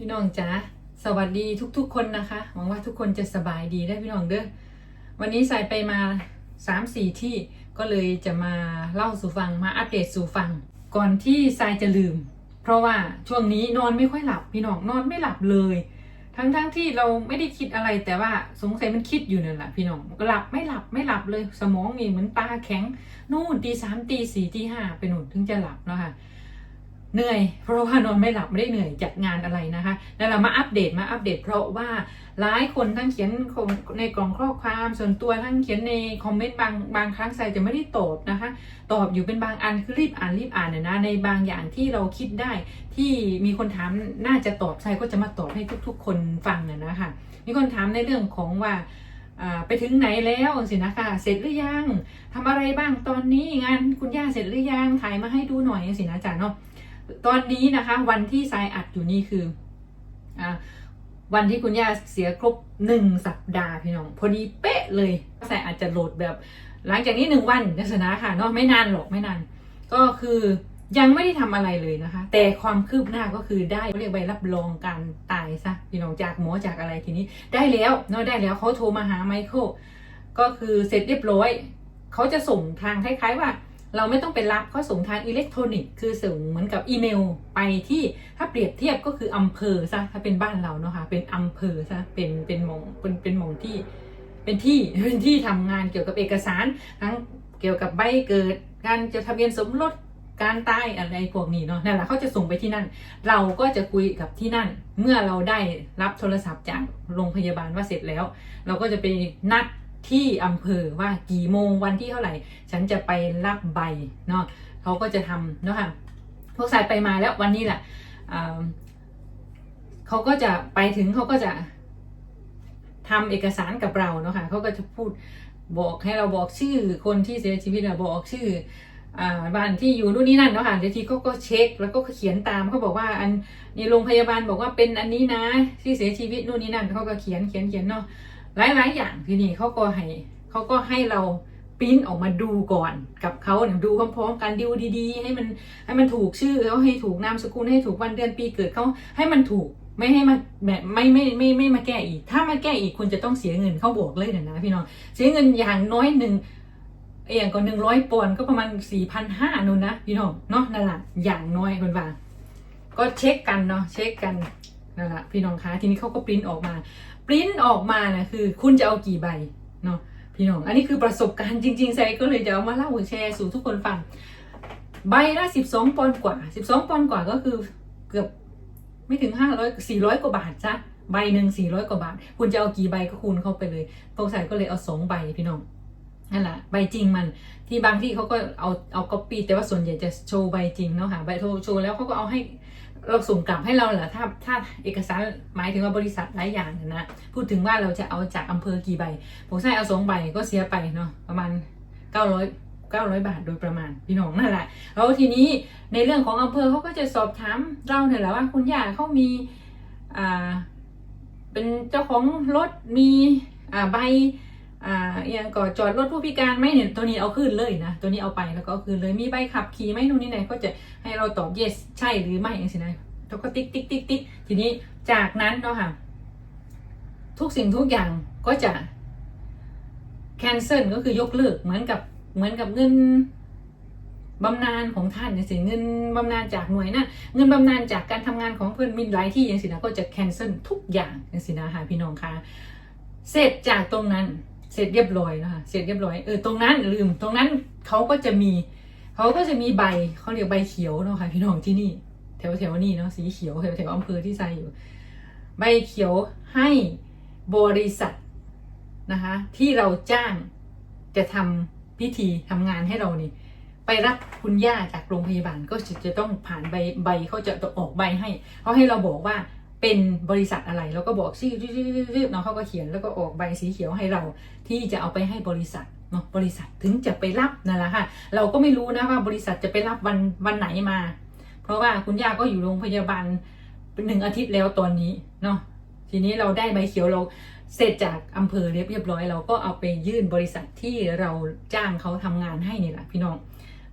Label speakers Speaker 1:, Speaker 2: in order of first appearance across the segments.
Speaker 1: พี่น้องจ๋าสวัสดีทุกๆ คนนะคะ หวังว่าทุกคนจะสบายดีได้พี่น้องเด้อวันนี้ใส่ไปมา3 4ที่ก็เลยจะมาเล่าสู่ฟังมาอัปเดตสู่ฟัง ก่อนที่ทรายจะลืม เพราะว่าช่วงนี้นอนไม่ค่อยหลับพี่น้องนอนไม่หลับเลย ทั้งๆทที่เราไม่ได้คิดอะไรแต่ว่าสงสัยมันคิดอยู่นั่นแหละพี่น้องก็หลับไม่หลับไม่หลับเลย สมองมีเหมือนตาแข็ง นู่นตีสามตีสี่ตีห้าไปนู่นถึงจะหลับเนาะค่ะ เหนื่อย เพราะว่านอนไม่หลับไม่ได้เหนื่อยจากงานอะไรนะคะแล้วเรามาอัปเดตมาอัปเดต เพราะว่าหลายคนทั้งเขียนในกล่องข้อความส่วนตัวทั้งเขียนในคอมเมนต์บางบางครั้งใส่จะไม่ได้ตอบนะคะ ตอบอยู่เป็นบางอันคือรีบอ่านรีบอ่านเนี่ยนะ ในบางอย่างที่เราคิดได้ที่มีคนถามน่าจะตอบใส่ก็จะมาตอบให้ทุก ๆ คนฟังน่ะนะคะมีคนถามในเรื่องของว่าไปถึงไหนแล้วสินะคะเสร็จหรือยังทำอะไรบ้างตอนนี้งานคุณย่าเสร็จหรือยังถ่ายมาให้ดูหน่อยสินะจ๊ะเนาะ ตอนนี้นะคะ วันที่ทรายอัดอยู่นี่คืออ่าวันที่คุณย่าเสียครบหนึ่งสัปดาห์พี่น้อง พอดีเป๊ะเลยทรายอาจจะโหลดแบบ หลังจากนี้หนึ่งวันนะสนะค่ะเนาะไม่นานหรอกไม่นาน ก็คือยังไม่ได้ทำอะไรเลยนะคะ แต่ความคืบหน้าก็คือได้เรียกใบรับรองการตายซะพี่น้องจากหมอจากอะไรทีนี้ ได้แล้วเนาะได้แล้วเขาโทรมาหาไมเคิลก็คือเสร็จเรียบร้อยเขาจะส่งทางคล้ายๆว่า เราไม่ต้องไปรับเขาส่งทางอิเล็กทรอนิกส์คือส่งเหมือนกับอีเมลไปที่ถ้าเปรียบเทียบก็คืออำเภอซะถ้าเป็นบ้านเราเนาะค่ะเป็นอำเภอซะเป็นเป็นมองเป็นเป็นมองที่เป็นที่เป็นที่ทำงานเกี่ยวกับเอกสารทั้งเกี่ยวกับใบเกิดการจดทะเบียนสมรสการตายอะไรพวกนี้เนาะนั่นแหละเขาจะส่งไปที่นั่น เราก็จะคุยกับที่นั่น เมื่อเราได้รับโทรศัพท์จากโรงพยาบาลว่าเสร็จแล้ว เราก็จะไปนัด ที่อำเภอว่ากี่โมงวันที่เท่าไหร่ ฉันจะไปรับใบเนาะเขาก็จะทำเนาะค่ะพวกสายไปมาแล้ววันนี้แหละเขาก็จะไปถึงเขาก็จะทำเอกสารกับเราเนาะค่ะเขาก็จะพูดบอกให้เราบอกชื่อคนที่เสียชีวิตอะบอกชื่อบ้านที่อยู่นู่นนี่นั่นเนาะค่ะเดี๋ยวทีเขาก็เช็คแล้วก็เขียนตามเขาบอกว่าอันนี่โรงพยาบาลบอกว่าเป็นอันนี้นะที่เสียชีวิตนู่นนี่นั่นเขาก็เขียนเขียนเขียนเนาะ หลายๆอย่างทีนี้เขาก็ให้เขาก็ให้เราปริ้นออกมาดูก่อนกับเขาเนี่ยดูพร้อมๆกันดูดีๆ ให้มันให้มันถูกชื่อเขาให้ถูกนามสกุลให้ถูกวันเดือนปีเกิดเขาให้มันถูกไม่ให้มาแบบไม่ไม่ไม่ไม่มาแก้อีก ถ้ามาแก้อีกคุณจะต้องเสียเงินเขาบอกเลยนะนะพี่น้องเสียเงินอย่างน้อยหนึ่งเอย่างก็หนึ่งร้อยปอนก็ประมาณสี่พันห้านู่นนะพี่น้องเนาะนั่นแหละอย่างน้อยคนว่าก็เช็คกันเนาะเช็คกัน นั่นแหละพี่น้องคะทีนี้เขาก็ปริ้นออกมาปริ้นออกมานะคือ คุณจะเอากี่ใบเนาะพี่น้อง อันนี้คือประสบการณ์จริงๆใส่ก็เลยจะเอามาเล่าแชร์สู่ทุกคนฟัง ใบละสิบสองปอนด์กว่าสิบสองปอนด์กว่าก็คือเกือบไม่ถึงห้าร้อยสี่ร้อยกว่าบาทจ้ะใบหนึ่งสี่ร้อยกว่าบาท คุณจะเอากี่ใบก็คูณเข้าไปเลยพวกใส่ก็เลยเอาสองใบพี่น้องนั่นแหละใบจริงมันที่บางที่เขาก็เอาเอาก๊อปปี้แต่ว่าส่วนใหญ่จะโชว์ใบจริงเนาะค่ะใบโชว์แล้วเขาก็เอาให้ เราส่งกลับให้เราเหรอถ้าถ้าเอกสารหมายถึงว่าบริษัทหลายอย่างนะพูดถึงว่าเราจะเอาจากอำเภอกี่ใบ ผมใช้เอาสองใบก็เสียไปเนาะประมาณเก้าร้อยเก้าร้อยบาทโดยประมาณพี่น้องนั่นแหละแล้วทีนี้ในเรื่องของอำเภอเขาก็จะสอบถามเราเนี่ยแหละว่าคุณย่าเขามีอ่าเป็นเจ้าของรถมีอ่าใบ อ่าอหยังก่อจอดรถผู้พิการไหมเนี่ยตัวนี้เอาขึ้นเลยนะ ตัวนี้เอาไปแล้วก็เอาคืนเลยมีใบขับขี่ไหมนู่นนี่ไหนก็จะให้เราตอบ yes ใช่หรือไม่อย่างสินะแล้วก็ติ๊กติ๊กติ๊กติ๊กทีนี้จากนั้นเนาะค่ะ ทุกสิ่งทุกอย่างก็จะ cancel ก็คือยกเลิกเหมือนกับเหมือนกับเงินบำนาญของท่านอย่างสิเงินบำนาญจากหน่วยนะเงินบำนาญจากการทำงานของเพื่อนมินหลายที่อย่างสินะก็จะ cancel ทุกอย่างอย่างสินะค่ะพี่น้องคะเสร็จจากตรงนั้น เสร็จเรียบร้อยแล้วค่ะเสร็จเรียบร้อยเออตรงนั้นลืม ตรงนั้นเขาก็จะมีเขาก็จะมีใบเขาเรียกใบเขียวเนาะค่ะพี่น้องที่นี่ แถวแถวนี้เนาะสีเขียวแถวแถวอำเภอที่ใส่อยู่ ใบเขียวให้บริษัทนะคะที่เราจ้างจะทำพิธีทำงานให้เรานี่ ไปรับคุณย่าจากโรงพยาบาลก็จะต้องผ่านใบใบเขาจะออกใบให้เขาให้เราบอกว่า เป็นบริษัทอะไร แล้วก็บอกชื่อรีบๆเนาะเขาก็เขียนแล้วก็ออกใบสีเขียวให้เราที่จะเอาไปให้บริษัทเนาะบริษัทถึงจะไปรับนั่นแหละค่ะ เราก็ไม่รู้นะว่าบริษัทจะไปรับวันวันไหนมา เพราะว่าคุณย่าก็อยู่โรงพยาบาลเป็นหนึ่งอาทิตย์แล้วตอนนี้เนาะทีนี้เราได้ใบเขียวเราเสร็จจากอำเภอเรียบเรียบร้อย เราก็เอาไปยื่นบริษัทที่เราจ้างเขาทำงานให้นี่แหละพี่น้อง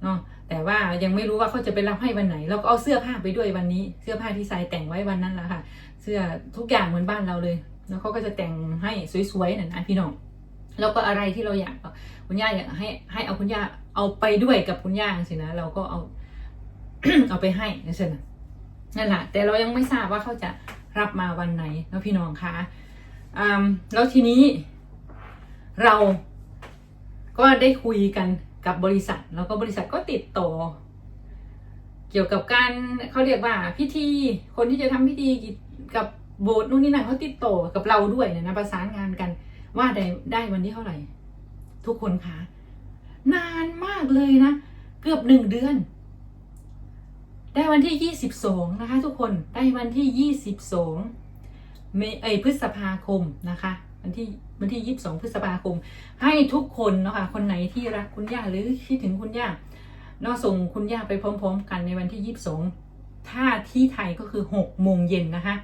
Speaker 1: เนาะแต่ว่ายังไม่รู้ว่าเขาจะไปรับให้วันไหน เราก็เอาเสื้อผ้าไปด้วยวันนี้ เสื้อผ้าที่ทรายแต่งไว้วันนั้นแหละค่ะ เสื้อทุกอย่างเหมือนบ้านเราเลย แล้วเขาก็จะแต่งให้สวยๆน่ะนะพี่น้องแล้วก็อะไรที่เราอยากคุณย่าอยากให้ให้เอาคุณย่าเอาไปด้วยกับคุณย่าสินะเราก็เอาเอาไปให้นะสินะนั่นแหละแต่เรายังไม่ทราบว่าเขาจะรับมาวันไหนแล้วพี่น้องคะแล้วทีนี้เราก็ได้คุยกัน กับบริษัท แล้วก็บริษัทก็ติดต่อเกี่ยวกับการเขาเรียกว่าพิธี คนที่จะทำพิธีกับโบสถ์นู่นนี่นั่นเขาติดต่อกับเราด้วยเนยนะประสานงานกันว่าได้ได้วันที่เท่าไหร่ ทุกคนคะนานมากเลยนะ เกือบหนึ่งเดือน ได้วันที่ยี่สิบสองนะคะ ทุกคนได้วันที่ยี่สิบสองเมเอยพฤษภาคมนะคะ วันที่วันที่ยี่สิบสองพฤษภาคม ให้ทุกคนเนาะคะคนไหนที่รักคุณย่าหรือคิดถึงคุณย่าเนาะส่งคุณย่าไปพร้อม ๆ กันในวันที่ยี่สิบสองถ้าที่ไทยก็คือหกโมงเย็นนะคะ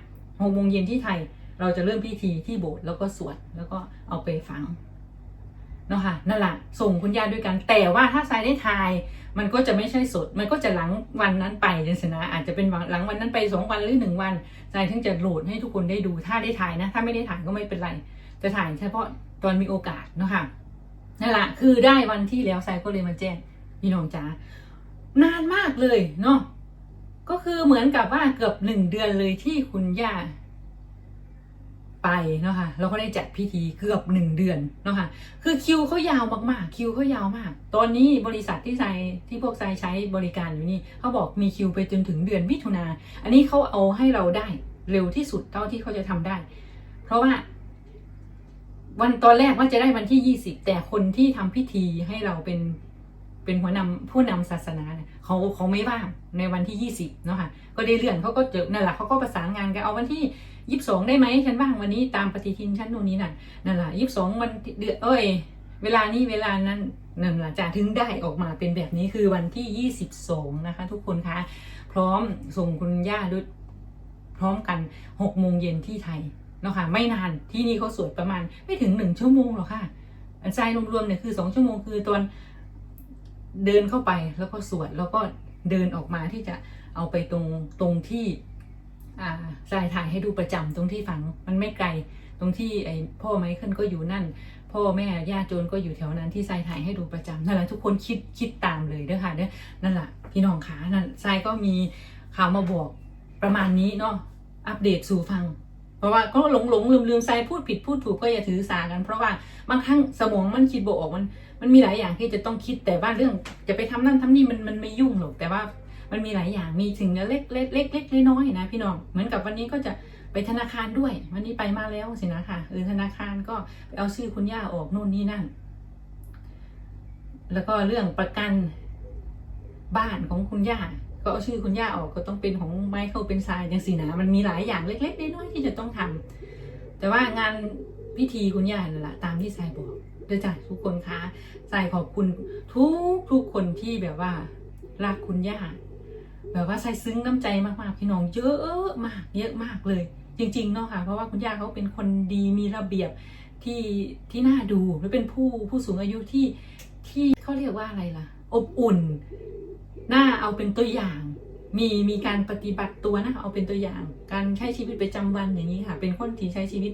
Speaker 1: หกโมงเย็นที่ไทยเราจะเริ่มพิธีที่โบสถ์แล้วก็สวดแล้วก็เอาไปฝังเนาะค่ะนั่นแหละส่งคุณย่าด้วยกัน แต่ว่าถ้าทรายได้ทาย มันก็จะไม่ใช่สด มันก็จะหลังวันนั้นไปจังสินะอาจจะเป็นหลังวันนั้นไปสองวันหรือหนึ่งวันทรายถึงจะโหลดให้ทุกคนได้ดูถ้าได้ถ่ายนะ ถ้าไม่ได้ถ่ายก็ไม่เป็นไร จะถ่ายเฉพาะตอนมีโอกาสเนาะค่ะนั่นแหละคือได้วันที่แล้วทรายก็เลยมาแจ้งพี่น้องจ๋านานมากเลยเนาะก็คือเหมือนกับว่าเกือบหนึ่งเดือนเลยที่คุณย่าไปเนาะค่ะเราก็ได้จัดพิธีเกือบหนึ่งเดือนเนาะค่ะคือคิวเขายาวมากๆ คิวเขายาวมาก ตอนนี้บริษัทที่ไซที่พวกไซใช้บริการอยู่นี่เขาบอกมีคิวไปจนถึงเดือนมิถุนาอันนี้เขาเอาให้เราได้เร็วที่สุดเท่าที่เขาจะทำได้ เพราะว่า วันตอนแรกว่าจะได้วันที่ยี่สิบแต่คนที่ทำพิธีให้เราเป็นเป็นหัวนำผู้นำศาสนาเนี่ยเขาเขาไม่ว่างในวันที่ยี่สิบเนาะค่ะก็ได้เลื่อนเขาก็เจอนั่นแหละเขาก็ประสานงานกันเอาวันที่ยี่สิบสองได้ไหมฉันว่างวันนี้ตามปฏิทินฉันนู่นนี่นั่นนั่นแหละยี่สิบสองวันเดือนเอ้ย เวลานี้เวลานั้นนั่นแหละจะถึงได้ออกมาเป็นแบบนี้คือวันที่ยี่สิบสองนะคะ ทุกคนคะพร้อมส่งคุณย่าด้วยพร้อมกันหกโมงเย็นที่ไทย เนาะค่ะไม่นานที่นี่เขาสวดประมาณไม่ถึงหนึ่งชั่วโมงหรอกค่ะอันใจรวมๆเนี่ยคือสองชั่วโมงคือตอนเดินเข้าไปแล้วก็สวดแล้วก็เดินออกมาที่จะเอาไปตรงตรงที่อ่าทรายถ่ายให้ดูประจำตรงที่ฝังมันไม่ไกลตรงที่ไอพ่อไมเคิลก็อยู่นั่น พ่อแม่ย่าโจนก็อยู่แถวนั้นที่ทรายถ่ายให้ดูประจำนั่นแหละทุกคนคิดคิดตามเลยเด้อค่ะเนี่ยนั่นแหละพี่น้องขานั่นทรายก็มีข่าวมาบอกประมาณนี้เนาะอัปเดตสู่ฟัง เพราะว่าก็หลงหลงลืมลืมใจพูดผิดพูดถูกก็อย่าถือสากัน เพราะว่าบางครั้งสมองมันคิดบออกมัน มันมีหลายอย่างที่จะต้องคิดแต่ว่าเรื่องจะไปทำนั่นทำนี่มันมันไม่ยุ่งหรอกแต่ว่ามันมีหลายอย่างมีสิ่งเล็กเล็กเล็กเล็กน้อยนะพี่น้องเหมือนกับวันนี้ก็จะไปธนาคารด้วย วันนี้ไปมาแล้วสินะค่ะเออธนาคารก็ไปเอาชื่อคุณย่าออกนู่นนี่นั่น แล้วก็เรื่องประกันบ้านของคุณย่า ก็เอาชื่อคุณย่าออกก็ต้องเป็นของไม้เคิลเป็นทรายอย่างสินะมันมีหลายอย่างเล็กๆน้อยๆที่จะต้องทำแต่ว่างานพิธีคุณย่านั่นแหละตามที่ทรายบอกด้อจ้ะทุกคนคะทรายขอบคุณทุกทุกคนที่แบบว่ารักคุณย่าแบบว่าใส่ซึ้งน้ำใจมากๆพี่น้องเยอะมากเยอะมากเลย จริงๆเนาะค่ะ เพราะว่าคุณย่าเขาเป็นคนดีมีระเบียบที่ที่น่าดูและเป็นผู้ผู้สูงอายุที่ที่เขาเรียกว่าอะไรล่ะ อบอุ่น น่าเอาเป็นตัวอย่าง มีมีการปฏิบัติตัวนะเอาเป็นตัวอย่าง การใช้ชีวิตประจำวันอย่างนี้ค่ะ เป็นคนที่ใช้ชีวิต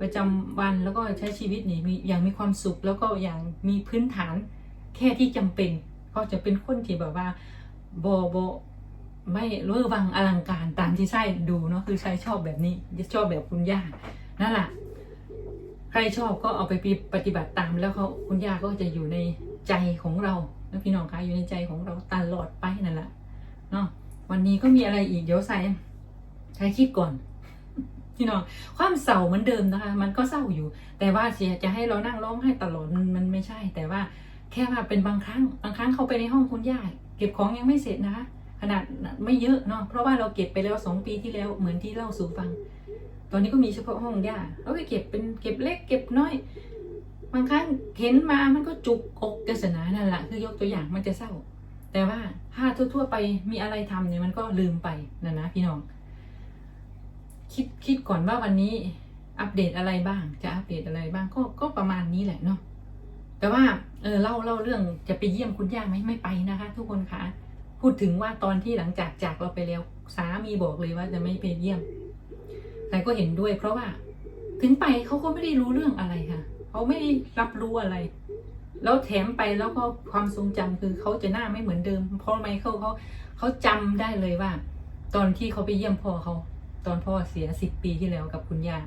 Speaker 1: ประจำวันแล้วก็ใช้ชีวิตนี่มีอย่างมีความสุขแล้วก็อย่างมีพื้นฐานแค่ที่จำเป็น ก็จะเป็นคนที่แบบว่าโบโบไม่เวอร์วังอลังการตามที่ใช่ดูเนาะคือใช่ชอบแบบนี้ชอบแบบคุณย่านั่นแหละใครชอบก็เอาไปปฏิบัติตามแล้วเขาคุณย่าก็จะอยู่ในใจของเรา แล้วพี่น้องคะอยู่ในใจของเราตลอดไปนั่นแหละเนาะวันนี้ก็มีอะไรอีกเดี๋ยวใส่ใช้คิดก่อน พี่น้องความเศร้าเหมือนเดิมนะคะ มันก็เศร้าอยู่ แต่ว่าเสียจะให้เรานั่งร้องไห้ตลอดมันมันไม่ใช่ แต่ว่าแค่ว่าเป็นบางครั้งบางครั้งเขาไปในห้องคุณย่าเก็บของยังไม่เสร็จนะคะขนาดไม่เยอะเนาะเพราะว่าเราเก็บไปแล้วสองปีที่แล้วเหมือนที่เล่าสู่ฟัง ตอนนี้ก็มีเฉพาะห้องย่าเราก็เก็บเป็นเก็บเล็กเก็บน้อย บางครั้งเห็นมามันก็จุกอกกศนานั่นแหละคือยกตัวอย่างมันจะเศร้า แต่ว่าถ้าทั่วๆไปมีอะไรทำเนี่ยมันก็ลืมไปนะนะพี่น้อง คิดคิดก่อนว่าวันนี้อัปเดตอะไรบ้าง จะอัปเดตอะไรบ้างก็ก็ประมาณนี้แหละเนาะแต่ว่าเออเล่าเล่าเรื่องจะไปเยี่ยมคุณย่าไหมไม่ไปนะคะ ทุกคนคะพูดถึงว่าตอนที่หลังจากจากเราไปแล้วสามีบอกเลยว่าจะไม่ไปเยี่ยม แต่ก็เห็นด้วยเพราะว่า ถึงไปเขาก็ไม่ได้รู้เรื่องอะไรค่ะ เขาไม่รับรู้อะไร แล้วแถมไปแล้วก็ความทรงจำคือเขาจะหน้าไม่เหมือนเดิม เพราะไมเคิลเขาเขาจำได้เลยว่า ตอนที่เขาไปเยี่ยมพ่อเขา ตอนพ่อเสียสิบปีที่แล้วกับคุณย่า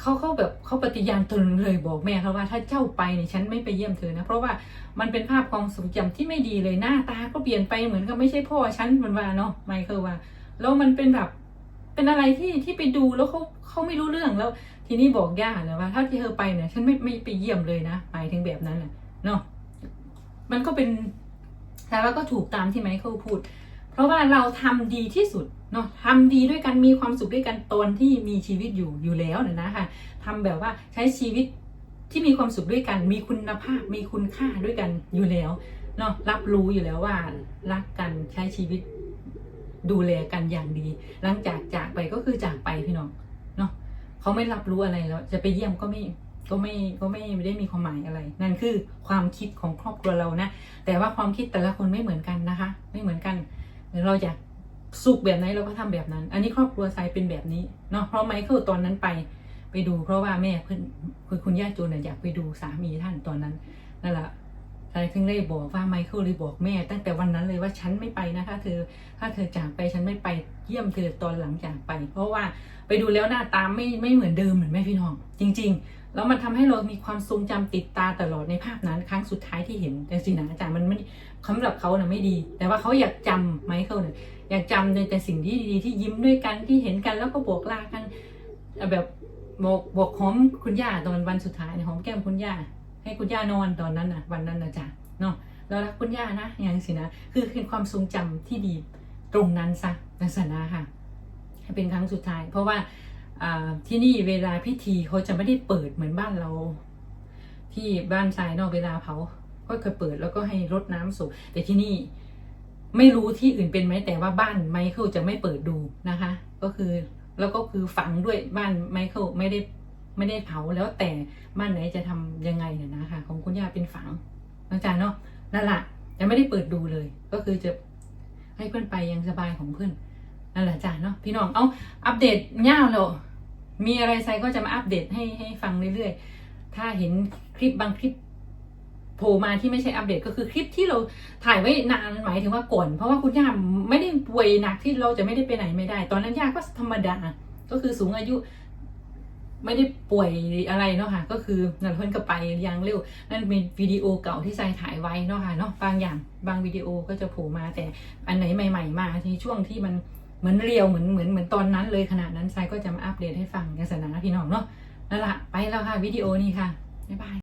Speaker 1: เขาเขาแบบเขาปฏิญาณตนเลยบอกแม่เขาว่าถ้าเจ้าไปเนี่ยฉันไม่ไปเยี่ยมเธอนะ เพราะว่ามันเป็นภาพความทรงจำที่ไม่ดีเลยหน้าตาก็เปลี่ยนไปเหมือนกับไม่ใช่พ่อฉันมันว่าเนาะไมเคิลว่า แล้วมันเป็นแบบ เป็นอะไรที่ที่ไปดูแล้วเขาเขาไม่รู้เรื่องแล้ว ทีนี้บอกย่าเลยว่าถ้าที่เธอไปเนี่ย ฉันไม่ไม่ไปเยี่ยมเลยนะหมายถึงแบบนั้นน่ะเนาะมันก็เป็นแต่ว่าก็ถูกตามที่ไมเคิลพูด เพราะว่าเราทำดีที่สุดเนาะทำดีด้วยกันมีความสุขด้วยกันตอนที่มีชีวิตอยู่อยู่แล้วเนี่ยนะคะทำแบบว่าใช้ชีวิตที่มีความสุขด้วยกัน มีคุณภาพ มีคุณค่าด้วยกันอยู่แล้วเนาะรับรู้อยู่แล้วว่ารักกันใช้ชีวิต ดูแลกันอย่างดี หลังจากจากไปก็คือจากไปพี่น้องเนาะเขาไม่รับรู้อะไรแล้ว จะไปเยี่ยมก็ไม่ก็ไม่ก็ไม่ได้มีความหมายอะไร นั่นคือความคิดของครอบครัวเรานะ แต่ว่าความคิดแต่ละคนไม่เหมือนกันนะคะ ไม่เหมือนกัน เราอยากสุขแบบไหนเราก็ทำแบบนั้น อันนี้ครอบครัวทรายเป็นแบบนี้เนาะเพราะไมเคิลตอนนั้นไปไปดู เพราะว่าแม่เพื่อนคือคุณย่าจูนน่ะอยากไปดูสามีท่านตอนนั้นนั่นแหละ ทรายถึงได้บอกว่าไมเคิลเลยบอกแม่ ตั้งแต่วันนั้นเลยว่าฉันไม่ไปนะถ้าเธอถ้าเธอจากไปฉันไม่ไปเยี่ยมเธอตอนหลังจากไป เพราะว่าไปดูแล้วหน้าตาไม่ไม่เหมือนเดิมเหมือนแม่พี่น้อง จริง ๆ แล้วมันทำให้เรามีความทรงจำติดตาตลอดในภาพนั้นครั้งสุดท้ายที่เห็นแต่สินะอาจารย์มันไม่สำหรับเขาน่ะไม่ดี แต่ว่าเขาอยากจำไมเคิลเนี่ยอยากจำในแต่สิ่งที่ดีๆที่ยิ้มด้วยกันที่เห็นกันแล้วก็บอกลากันแบบบอกบอกหอมคุณย่าตอนวันสุดท้ายเนี่ยหอมแก้มคุณย่า ให้คุณย่านอนตอนนั้นนะวันนั้นนะจ๊ะเนาะเรารักคุณย่านะอย่างสินะคือเป็นความทรงจำที่ดีตรงนั้นซะลักษณะค่ะให้เป็นครั้งสุดท้าย เพราะว่าที่นี่เวลาพิธีเขาจะไม่ได้เปิดเหมือนบ้านเรา ที่บ้านชายนอกเวลาเผาก็เคยเปิดแล้วก็ให้รดน้ำศพแต่ที่นี่ไม่รู้ที่อื่นเป็นไหมแต่ว่าบ้านไมเคิลจะไม่เปิดดูนะคะ ก็คือแล้วก็คือฝังด้วยบ้านไมเคิลไม่ได้ ไม่ได้เผาแล้วแต่บ้านไหนจะทำยังไงเนี่ยนะคะ ของคุณย่าเป็นฝังอาจารย์เนาะนั่นแหละยังไม่ได้เปิดดูเลย ก็คือจะให้เพื่อนไปยังสบายของเพื่อนนั่นแหละจ้าเนาะพี่น้องเอาอัปเดตเง่าแล้วมีอะไรใส่ก็จะมาอัปเดตให้ให้ฟังเรื่อยๆ ถ้าเห็นคลิปบางคลิปโผล่มาที่ไม่ใช่อัปเดตก็คือคลิปที่เราถ่ายไว้นานหมายถึงว่าก่อน เพราะว่าคุณย่าไม่ได้ป่วยหนักที่เราจะไม่ได้ไปไหนไม่ได้ ตอนนั้นย่าก็ธรรมดา ก็คือสูงอายุ ไม่ได้ป่วยอะไรเนาะค่ะ ก็คือนั่นเพิ่นก็ไปยังเร็ว นั่นเป็นวิดีโอเก่าที่ใจถ่ายไว้เนาะค่ะเนาะบางอย่างบางวิดีโอก็จะโผล่มาแต่อันไหนใหม่ ๆ มาในช่วงที่มันเหมือนเรียวเหมือนเหมือนเหมือนตอนนั้นเลยขนาดนั้นไซก็จะมาอัปเดตให้ฟังกันสนะพี่น้องเนาะนั่นละไปแล้วค่ะวิดีโอนี้ค่ะบ๊ายบาย